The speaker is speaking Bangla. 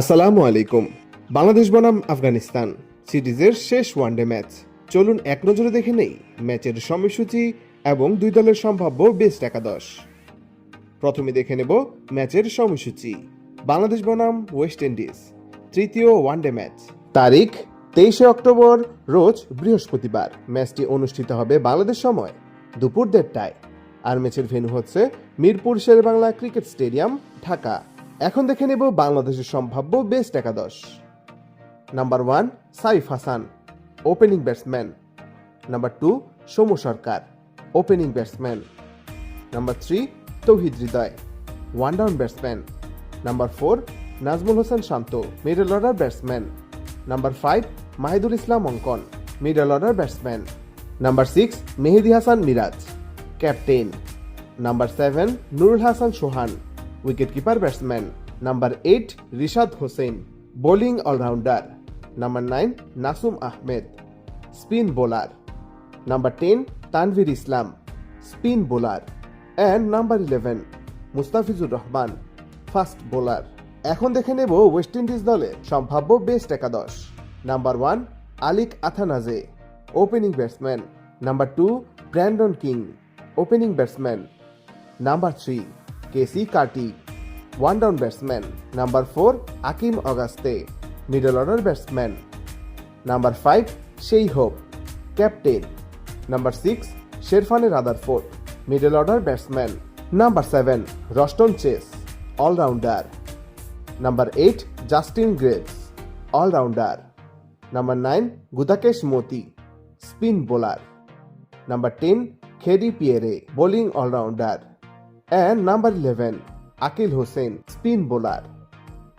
আসসালামু আলাইকুম। বাংলাদেশ বনাম আফগানিস্তান সিরিজের শেষ ওয়ানডে ম্যাচ চলুন এক নজরে দেখে নেই ম্যাচের সময়সূচি এবং দুই দলের সম্ভাব্য বেস্ট একাদশ। প্রথমে দেখে নেব ম্যাচের সময়সূচি। বাংলাদেশ বনাম ওয়েস্ট ইন্ডিজ তৃতীয় ওয়ানডে ম্যাচ তারিখ তেইশে অক্টোবর, রোজ বৃহস্পতিবার। ম্যাচটি অনুষ্ঠিত হবে বাংলাদেশ সময় দুপুর দেড়টায়। আর ম্যাচের ভেন্যু হচ্ছে মিরপুর শেরেবাংলা ক্রিকেট স্টেডিয়াম, ঢাকা। এখন দেখে নেব বাংলাদেশের সম্ভাব্য বেস্ট একাদশ। Number one Saif Hasan opening batsman number two Soumya Sarkar opening batsman number three Towhid Hridoy one down batsman number four Najmul Hossain Shanto middle order batsman number five Mahidul Islam Ankon middle order batsman number six Mehidy Hasan Miraz captain number seven Nurul Hasan Sohan wicket keeper batsman number eight Rishad Hossain bowling all-rounder number nine Nasum Ahmed spin bowler number ten Tanvir Islam spin bowler and number eleven Mustafizur Rahman fast bowler এখন দেখে নেব ওয়েস্ট ইন্ডিজ দলের সম্ভাব্য বেস্ট একাদশ। Number one Alick Athanaze opening batsman number two Brandon King opening batsman number three Keacy Carty one down batsman number four Akeem Auguste middle order batsman number five Shai Hope captain number six শেরফানের Sherfane Rutherford middle order batsman number seven Roston Chase all-rounder number eight Justin Greaves all-rounder number nine Gudakesh Motie spin bowler number ten Khary Pierre bowling all-rounder and number eleven Akeal Hosein spin bowler